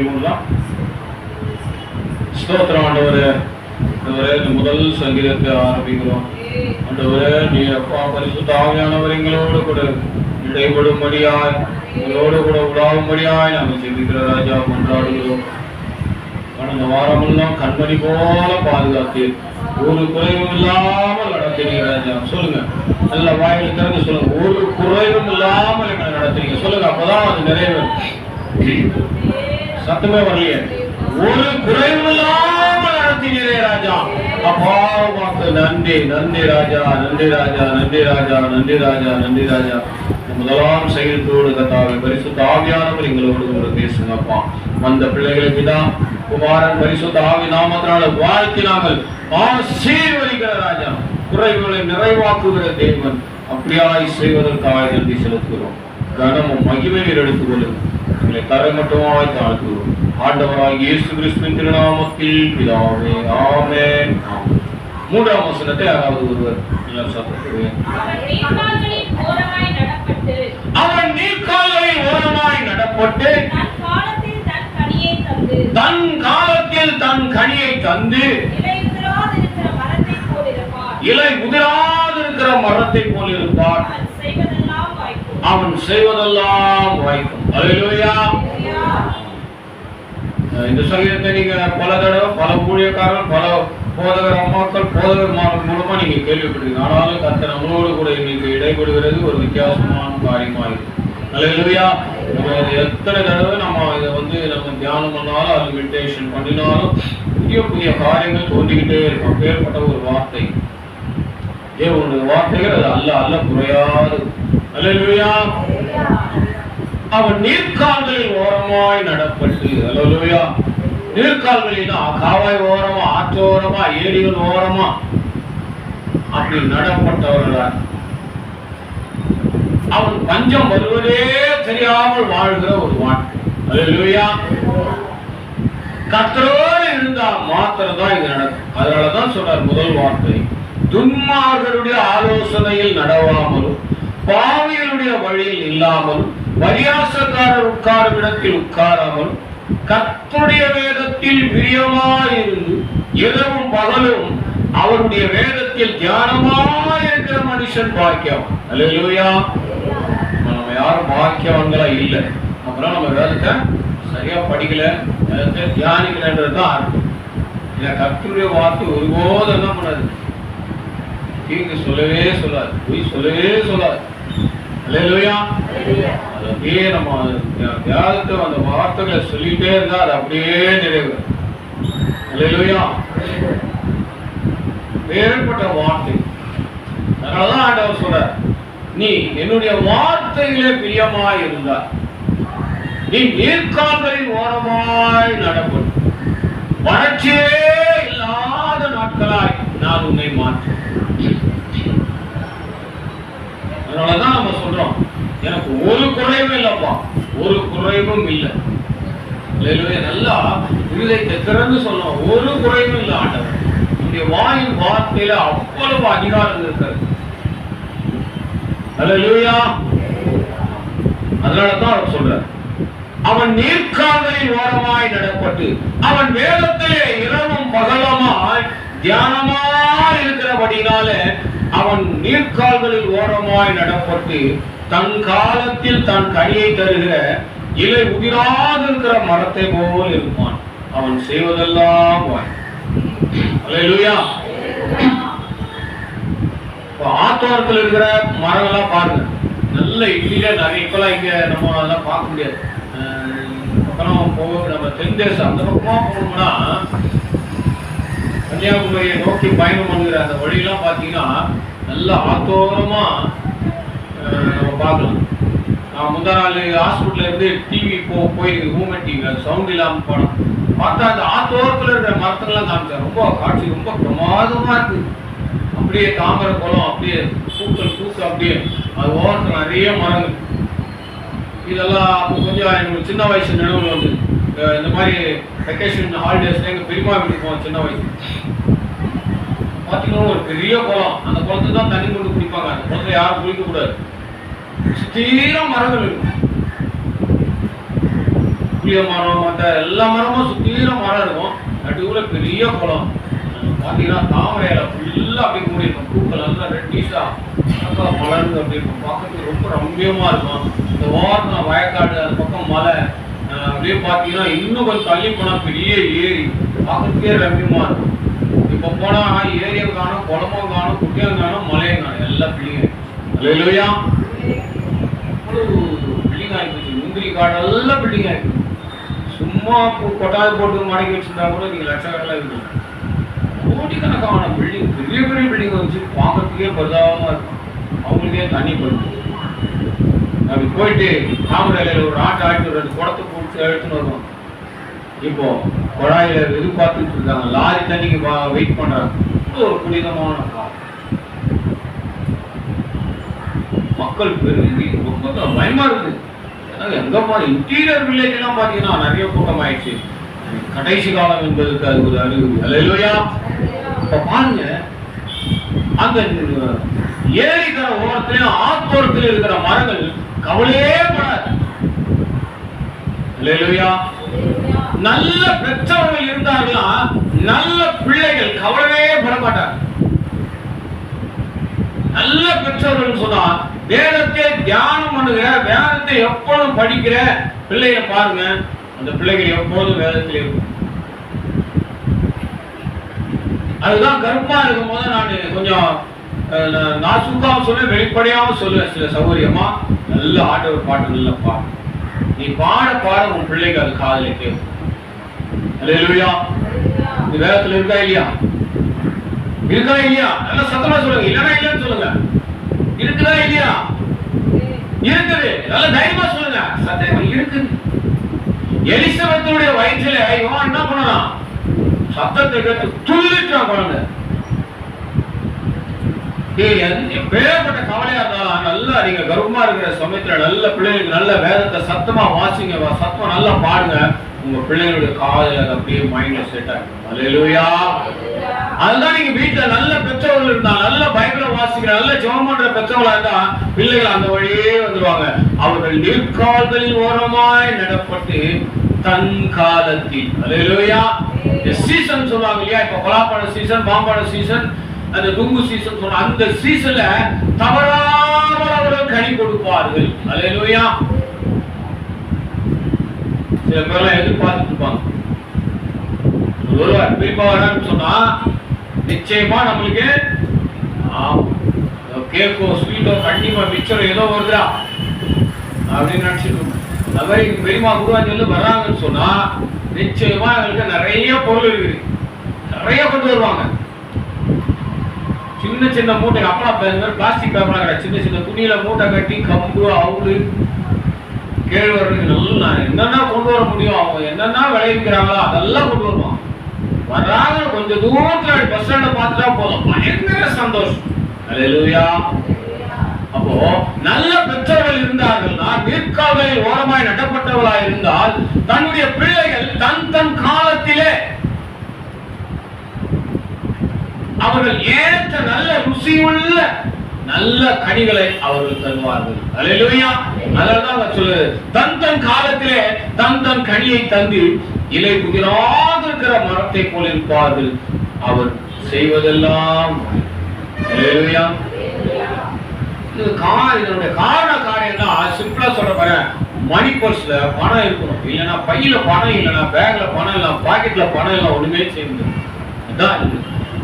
எல்லாரும் ஸ்தோத்திரம் ஆண்டவரே. ஆண்டவரே இந்த முதல் சங்கீதத்தை ஆரம்பிக்கிறோம். ஆண்டவரே நீ அப்பா பரிசுத்த ஆவியானவர் எங்களோடு கூட இடைபடும்படியாய் எங்களோடு கூட உலாவும்படியாய் நாங்கள் ஜெபிக்கிற ராஜா கொண்டாடுகிறோம். கடந்த வாரமெல்லாம் கண்மணி போல பாதுகாத்து ஒரு குறைவும் இல்லாமல் நடத்தினீங்க ராஜா. சொல்லுங்க. நல்ல வாயில் திறந்து சொல்லுங்க. ஒரு குறைவும் இல்லாமல் எங்களை நடத்தினீங்க. சொல்லுங்க அப்பதான் அது நிறைவேறும். சத்தமே வரலையே. ஒரு குறைவும் இல்லாமல் நடத்தினீரே ராஜா. அப்பா நன்றி நன்றி ராஜா நன்றி ராஜா நன்றி ராஜா நன்றி ராஜா நன்றி ராஜா. முதலாம் செயல்களோடு கத்தாவை பரிசுத்த ஆவியானவர் எங்களோடு கூட பேசுங்கப்பா. வந்த பிள்ளைகளுக்கு தான் குமாரன் பரிசுத்த ஆவி நாமத்தினால வாழ்த்தினாங்கள் ஆசீர்வதிக்கிற ராஜா. குறைகளை நிறைவாக்குகிற தேவன். அப்படியாய் செய்வதற்காக நன்றி செலுத்துகிறோம். கனமும் மகிமையில் எடுத்துக்கொள்ளும் எங்களை தரமட்டமாய் தாழ்த்துகிறோம் ஆண்டவராய் இயேசு கிறிஸ்துவின் திருநாமத்தில் பிதாவே ஆமென் மூன்றாம் வசனத்தை யாராவது ஒருவர் அவன் நீர்க்கால்களின் ஓரமாய் நடப்பட்டு தன் காலத்தில் தன் கனியை தந்து. இலை உதிராதிருக்கிற மரத்தை போல் இருப்பார் அவன் செய்வதெல்லாம் வாய்க்கும். இந்த சங்கீதத்தை நீங்க பல தடவை பல ஊழியக்காரர்கள் பல போதகர் அம்மாக்கள் போதகர் மூலமா நீங்க கேள்விப்பட்டிருக்கீங்க. ஆனாலும் கர்த்தர் நம்மளோடு கூட இன்னைக்கு இடைபடுகிறது ஒரு வித்தியாசமான காரியமா இருக்கு நம்ம இது எத்தனை தடவை நம்ம இதை வந்து நம்ம தியானம் பண்ணாலும் அது மெடிடேஷன் பண்ணினாலும் புதிய புதிய காரியங்கள் தோன்றிக்கிட்டே இருக்கும். அப்பேற்பட்ட ஒரு வார்த்தை. தேவனுடைய வார்த்தைகள் அது அல்ல அல்ல குறையாது. அல்லேலூயா அவன் நீர்க்கால்களில் ஓரமாய் நடப்பட்டு அல்லேலூயா. நீர்க்கால்களில் காவாய் ஓரமா ஆற்றோரமா ஏரிகள் ஓரமா அப்படி நடப்பட்டவர்களார். அவன் பஞ்சம் வருவதே தெரியாமல் வாழ்கிற ஒரு வாழ்க்கை. கத்தரோடு இருந்தா மாத்திரம் தான் இது நடக்கும். அதனாலதான் சொல்றார் முதல் வார்த்தை. துன்மார்களுடைய ஆலோசனையில் நடவாமலும் பாவியலுடைய வழியில் இல்லாமலும் பரியாசக்காரர் உட்காரும் இடத்தில் உட்காராமல் கத்துடைய வேதத்தில் பிரியமாயிருந்து இரவும் பகலும் அவருடைய வேதத்தில் தியானமாயிருக்கிற மனுஷன் பாக்கியம். அல்லையா நம்ம யாரும் பாக்கியவங்களா இல்ல. அப்புறம் நம்ம வேதத்தை சரியா படிக்கல. வேதத்தை தியானிக்கலன்றது தான் அர்த்தம். இதை கத்துடைய வார்த்தை ஒருபோதும் என்ன பண்ணாது. தீங்கு சொல்லவே சொல்லாது. பொய் சொல்லவே சொல்லாது. அல்லையா அப்படியே நம்ம தியானத்தை அந்த வார்த்தைகளை சொல்லிட்டே இருந்தா அது அப்படியே நிறைவு. அல்லேலூயா. வேறுபட்ட வார்த்தை. அதனாலதான் ஆண்டவர் சொல்ற நீ என்னுடைய வார்த்தையிலே பிரியமாய் இருந்தார் நீ நீர்க்கால்களின் ஓரமாய் நடப்படும் வறட்சியே இல்லாத நாட்களாய் நான் உன்னை மாற்றேன் அதனாலதான் நம்ம சொல்றோம் எனக்கு ஒரு குறைவும் இல்லைப்பா. ஒரு குறைவும் இல்லை. நல்லா இருதயத்தை திறந்து சொல்லலாம் ஒரு குறைவும் இல்லை ஆண்டவர். உன்னுடைய வாயின் வார்த்தையில அவ்வளவு அதிகாரம் இருக்கிறது. அல்லேலூயா. அதனாலதான் அவர் சொல்றார். அவன் நீர்க்காதலின் ஓரமாய் நடப்பட்டு அவன் வேதத்திலே இரவும் பகலமாய் தியானமாய் இருக்கிறபடினால அவன் நீர்க்கால்களில் ஓரமாய் நடப்பட்டு தன் காலத்தில் தன் கனியை தருகிற இலை உதிராது இருக்கிற மரத்தை போல் இருப்பான். அவன் செய்வதெல்லாம் ஆத்தோரத்தில் இருக்கிற மரங்கள்லாம் பாருங்க. நல்ல இட்லியில நிறைய இப்பெல்லாம் இங்க நம்ம அதெல்லாம் பார்க்க முடியாது. அஹ் பக்கம் போக நம்ம தென் தேசம் அந்த பக்கமா போகணும்னா கன்னியாகுமரியை நோக்கி பயணம் பண்ணுகிற அந்த வழியெல்லாம் பார்த்தீங்கன்னா நல்லா ஆத்தோரமாக நம்ம பார்க்கலாம். நான் முந்தா நாள் ஹாஸ்பிட்டல்ல இருந்து டிவி போ போய் ஹூமன் டிவி அது சவுண்ட் இல்லாமல் போனோம் பார்த்தா அந்த ஆத்தோரத்தில் இருக்கிற மரத்தெல்லாம் காமிச்சேன் ரொம்ப காட்சி ரொம்ப பிரமாதமாக இருக்குது அப்படியே தாமரை குளம் அப்படியே பூக்கள் பூக்கு அப்படியே அது ஓரத்தில் நிறைய மரங்கள். இதெல்லாம் அப்போ கொஞ்சம் எனக்கு சின்ன வயசு நினைவுல வந்து இந்த மாதிரி வெக்கேஷன் ஹாலிடேஸில் எங்கள் பெரியமா வீட்டுக்கு போவோம் சின்ன வயசு பார்த்தீங்கன்னா ஒரு பெரிய குளம். அந்த குளத்துக்கு தான் தண்ணி கொண்டு குடிப்பாங்க. அந்த குளத்துல யாரும் குளிக்க கூடாது. மரங்கள் இருக்கும் புளிய மரம் மற்ற எல்லா மரமும் சுத்தீரம் மரம் இருக்கும். நடுவுல பெரிய குளம். பார்த்தீங்கன்னா தாமரை இலை ஃபுல்லாக அப்படி மூடி இருக்கும். பூக்கள் நல்லா ரெட்டிஸா நல்லா மலர்ந்து அப்படி இருக்கும். பார்க்கறதுக்கு ரொம்ப ரம்யமாக இருக்கும். இந்த ஓரத்தில் வயக்காடு அந்த பக்கம் மலை அப்படியே பார்த்தீங்கன்னா இன்னும் கொஞ்சம் தள்ளி போனால் பெரிய ஏரி. பார்க்கறதுக்கே ரம்யமாக இருக்கும் இப்போ போனால் ஏரியும் காணும் குளமும் காணும் குட்டியும் காணும் மலையும் காணும். எல்லாம் பிள்ளைங்க இல்லையா? பில்டிங் ஆகிப்போச்சு முந்திரி காடெல்லாம் பில்டிங் ஆகிப்போச்சு சும்மா கொட்டாது போட்டு மடக்கி வச்சிருந்தா கூட நீங்க லட்சக்கணக்கில் இருக்கும் கோடிக்கணக்கான பில்டிங் பெரிய பெரிய பில்டிங் வச்சு பார்க்கறதுக்கே பரிதாபமா இருக்கும் அவங்களுக்கே தண்ணி போயிடும் அப்படி போயிட்டு தாமரையில ஒரு ஆட்டை ஆட்டி ஒரு ரெண்டு குடத்தை பிடிச்சி எடுத்துன்னு வருவோம் இப்போ குழாயில எதிர்பார்த்துட்டு இருக்காங்க. லாரி தண்ணிக்கு வெயிட் பண்றாங்க. ஒரு புனிதமான காலம். மக்கள் பெருகி ரொம்ப பயமா இருக்குது ஏன்னா எங்க இன்டீரியர் வில்லேஜ் எல்லாம் பாத்தீங்கன்னா நிறைய கூட்டம் ஆயிடுச்சு. கடைசி காலம் என்பதற்கு அது ஒரு அறிகுறி. இல்லையா இப்ப பாருங்க. அந்த ஏரிக்கிற ஓரத்திலையும் ஆத்தோரத்தில் இருக்கிற மரங்கள் கவலையே படாது. நல்ல பெற்றவர்கள் இருந்தார்களா நல்ல பிள்ளைகள் கவலையே பட மாட்டார் நல்ல பெற்றவர்கள் சொன்னா வேதத்தை தியானம் பண்ணுகிற வேதத்தை எப்பொழுதும் படிக்கிற பிள்ளைகளை பாருங்க அந்த பிள்ளைகள் எப்போதும் வேதத்தில் இருக்கும். அதுதான் கருப்பா இருக்கும் போது நான் கொஞ்சம் நான் சுத்தாம சொல்ல வெளிப்படையாம சொல்லுவேன் சில சௌகரியமா நல்ல ஆண்டவர் பாட்டு நல்ல பாடு நீ பாட பாட உன் பிள்ளைக்கு அது காதல கேட்கும். அல்லேலூயா. நீ வேதத்துல இருக்கா இல்லையா? இருக்கா இல்லையா? நல்லா சத்தமா சொல்லுங்க. இல்லைன்னா இல்லைன்னு சொல்லுங்க. இருக்குதா இல்லையா? இருக்குது. நல்ல தைரியமா சொல்லுங்க. சத்தியமா இருக்குது. எலிசபெத்துடைய வயிற்றுல இவன் என்ன பண்ணலாம் சத்தத்தை கேட்டு துள்ளிட்டான் குழந்தை. எப்பேற்பட்ட கவலையா இருந்தாலும் நல்லா நீங்க கர்வமா இருக்கிற சமயத்துல நல்ல பிள்ளைகளுக்கு நல்ல வேதத்தை சத்தமா வாசிங்க சத்தம் சத்தமா நல்லா பாடுங்க. உங்க பிள்ளைகளுடைய காதல அது அப்படியே மைண்ட்ல செட் ஆகும் அல்லேலூயா அதுதான் நீங்க வீட்டுல நல்ல பெற்றவர்கள் இருந்தா நல்ல பைபிள வாசிக்கிற நல்ல ஜெபம் பண்ற பெற்றவங்களா இருந்தா பிள்ளைகள் அந்த வழியே வந்துருவாங்க. அவர்கள் நீர்க்கால்களில் ஓரமாய் நடப்பட்டு தன் காலத்தில். அல்லேலூயா சீசன் சொல்லுவாங்க இல்லையா? இப்ப கொலாப்பாட சீசன் பாம்பாட சீசன் அந்த நுங்கு சீசன் சொன்ன அந்த சீசன்ல தவறாமல் அவர்கள் கனி கொடுப்பார்கள். அலையிலோயா சில பேர்லாம் எதிர்பார்த்துட்டு இருப்பாங்க. ஒருவர் குறிப்பா வரான்னு சொன்னா நிச்சயமா நம்மளுக்கு கேக்கோ ஸ்வீட்டோ கண்டிப்பா மிச்சரோ ஏதோ வருதா அப்படின்னு நினைச்சிட்டு இருக்கோம். அது மாதிரி பெரியமா குருவாஞ்சல் வர்றாங்கன்னு சொன்னா நிச்சயமா எங்களுக்கு நிறைய பொருள் இருக்குது. நிறைய கொண்டு வருவாங்க. சின்ன சின்ன மூட்டை அப்பா பிளாஸ்டிக் பேப்பர்லாம் கிடையாது. சின்ன சின்ன துணியில மூட்டை கட்டி கம்பு அவுடு கேழ்வரகு நல்லா என்னென்ன கொண்டு வர முடியும்? அவங்க என்னென்ன விளைவிக்கிறாங்களோ அதெல்லாம் கொண்டு வருவாங்க வர்றாங்க கொஞ்சம் தூரத்தில் பஸ் ஸ்டாண்டை பார்த்துட்டா போதும். பயங்கர சந்தோஷம். அல்லேலூயா அப்போ நல்ல பெற்றோர்கள் இருந்தார்கள்னா நீர்க்கால்களில் ஓரமாய் நடப்பட்டவர்களாய் இருந்தால் தன்னுடைய பிள்ளைகள் தன் தன் காலத்திலே அவர்கள் ஏற்ற நல்ல ருசியுள்ள நல்ல கனிகளை அவர்கள் தருவார்கள். அல்லேலூயா. அதனாலதான் சொல்லு தன் தன் காலத்திலே தன் தன் கனியை தந்து இலை புதிராக இருக்கிற மரத்தை போல் இருப்பார்கள். அவர் செய்வதெல்லாம் அல்லேலூயா. இது இதனுடைய காரண காரியம் தான். சிம்பிளா சொல்ற பாரு மணி பர்ஸ்ல பணம் இருக்கணும். இல்லைன்னா பையில பணம் இல்லைன்னா பேக்ல பணம் இல்லை பாக்கெட்ல பணம் இல்லை ஒண்ணுமே செய்யுது அதான்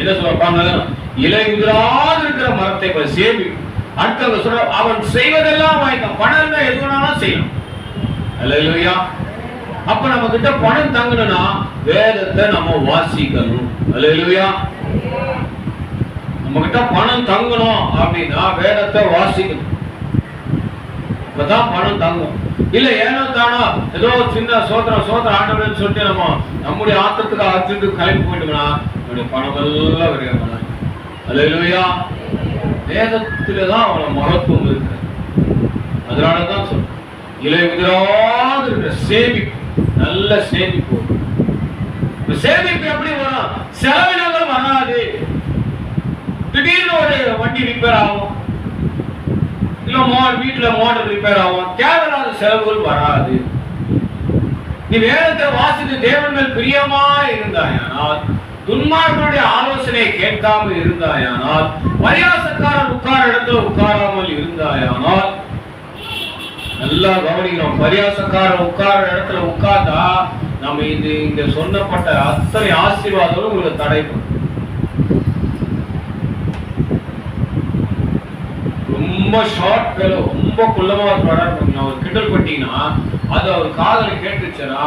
என்ன சொல்றப்பாங்க இலை இருக்கிற மரத்தை சேமி அடுத்தவங்க சொல்ற அவன் செய்வதெல்லாம் வாய்க்கும். பணம் தான் எது வேணாலும் செய்யலாம். அல்லேலூயா. அப்ப நம்ம கிட்ட பணம் தங்கணும்னா வேதத்தை நம்ம வாசிக்கணும். இல்லையா நம்ம கிட்ட பணம் தங்கணும் அப்படின்னா வேதத்தை வாசிக்கணும். இப்பதான் பணம் தங்கும். இல்ல ஏனோ தானோ ஏதோ சின்ன சோத்திரம் சோத்திரம் ஆண்டவன் சொல்லிட்டு நம்ம நம்முடைய ஆத்திரத்துக்கு அர்ஜென்ட்டு கிளம்பி போயிட்டோம்னா நம்முடைய பணம் எல்லாம் விரைவான அல்லேலூயா. வேதத்துல தான் அவள மகத்துவம் இருக்கு அதனால தான் சொல்றேன் இலை உதிராது இருக்கிற சேமிப்பு நல்ல சேமிப்பு. சேமிப்பு எப்படி வரும்? செலவினங்கள் வராது. திடீர்னு ஒரு வண்டி ரிப்பேர் ஆகும். இல்ல மோட் வீட்டுல மோட்டர் ரிப்பேர் ஆகும். தேவையில்லாத செலவுகள் வராது. நீ வேதத்தை வாசித்து தேவன் மேல் பிரியமா இருந்தாயானால் துன்மார்களுடைய ஆலோசனை கேட்காமல் இருந்தாயானால் பரியாசக்காரன் உட்கார இடத்துல உட்காராமல் இருந்தாயானால் நல்லா கவனிக்கணும். பரியாசக்காரன் உட்கார இடத்துல உட்கார்ந்தா நம்ம இது இங்க சொன்னப்பட்ட அத்தனை ஆசீர்வாதங்களும் உங்களுக்கு தடைப்படும் ரொம்ப ஷார்ட் பேல ரொம்ப குள்ளமா பண்ணி அவர் கிண்டல் பண்ணிட்டீங்கன்னா அது அவர் காதல கேட்டுச்சுன்னா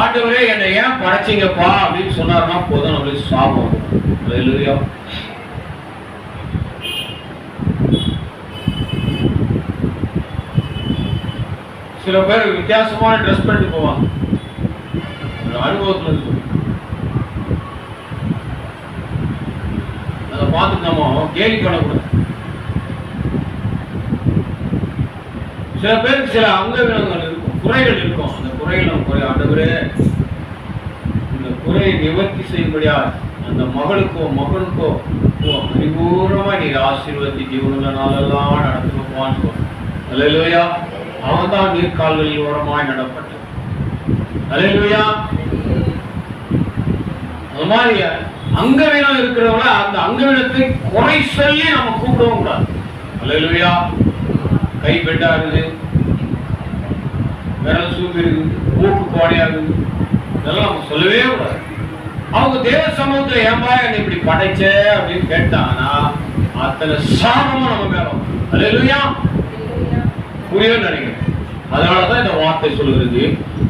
ஆண்டவரே என்னை ஏன் படைச்சீங்கப்பா? அப்படின்னு சொன்னார்னா போதும் நம்மளுக்கு சாபம் இல்லையா? சில பேர் வித்தியாசமான ட்ரெஸ் பண்ணிட்டு போவாங்க. ஒரு இருக்கு. அதை பார்த்துட்டு நம்ம கேலி பண்ணக்கூடாது. சில பேருக்கு சில அங்கவினங்கள் இருக்கும் குறைகள் இருக்கும். அந்த குறைகள் நம்ம குறை ஆண்டவரே இந்த குறையை நிவர்த்தி செய்யும்படியா அந்த மகளுக்கோ மகனுக்கோ ஓ, நீ ஆசீர்வதி ஜீவனுள்ள நாளெல்லாம் நடத்துவான்னு அலையிலுயா அவன் தான் நீர்கால்களில் ஓரமாய் நடப்பட்டு. அலையிலுயா அது மாதிரி அங்கவீனம் இருக்கிறவங்கள அந்த அங்கவீனத்தை குறை சொல்லி நம்ம கூப்பிடவும் கூடாது. அலையிலுயா கை பெட்டா விரல் சூப்பிருது இருக்குது மூக்கு இருக்குது இதெல்லாம் நம்ம சொல்லவே கூடாது. அவங்க தேவ சமூகத்துல ஏன்பா என்னை இப்படி படைச்ச அப்படின்னு கேட்டாங்கன்னா அத்தனை சாபமும் நம்ம மேல வரும். புரியும் நினைக்கிறேன். அதனாலதான் இந்த வார்த்தை சொல்கிறது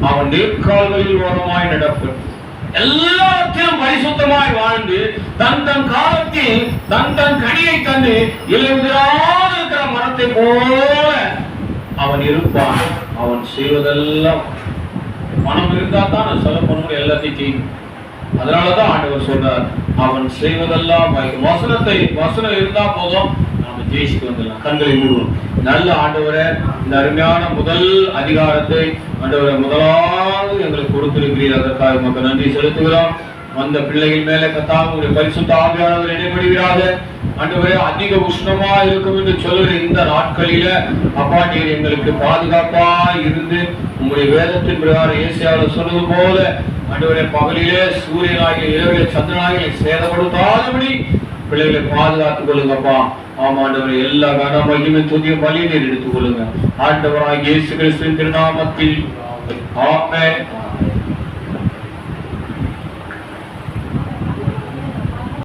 அவன் நீர்க்கால்களில் ஓரமாய் நடப்பட்டு எல்லாத்தையும் பரிசுத்தமாய் வாழ்ந்து தன் தன் காலத்தில் தன் தன் கனியை தந்து இலையுதிராக இருக்கிற மரத்தை போல அவன் இருப்பான். அவன் செய்வதெல்லாம் மனம் இருந்தா தான் நான் சொல்ல பண்ண எல்லாத்தையும் செய்யும் அதனாலதான் ஆண்டவர் சொல்றார் அவன் செய்வதெல்லாம் வசனத்தை வசனம் இருந்தா போதும். ஜெயிச்சுட்டு வந்துடலாம். கண்களை மூடுவோம். நல்ல ஆண்டவரை இந்த அருமையான முதல் அதிகாரத்தை ஆண்டவரை முதலாவது எங்களுக்கு கொடுத்திருக்கிறீர். அதற்காக மக்கள் நன்றி செலுத்துகிறோம். வந்த பிள்ளைகள் மேல கத்தாவுடைய பரிசுத்த ஆவியானவர் இடைபடுகிறாக ஆண்டவரே அதிக உஷ்ணமா இருக்கும் என்று சொல்லுற இந்த நாட்களில அப்பா நீர் எங்களுக்கு பாதுகாப்பா இருந்து உங்களுடைய வேதத்தின் பிரகாரம் ஏசியாவில் சொன்னது போல ஆண்டவரே பகலிலே சூரியனாகிய இரவிலே சந்திரனாகிய சேதப்படுத்தாதபடி பிள்ளைகளை பாதுகாத்துக் கொள்ளுங்கப்பா. ஆமாண்டவர் எல்லா கன மகிமை துதிய பலி நீர் எடுத்துக் கொள்ளுங்க. ஆண்டவராக இயேசு கிறிஸ்து திருநாமத்தில். ஆமே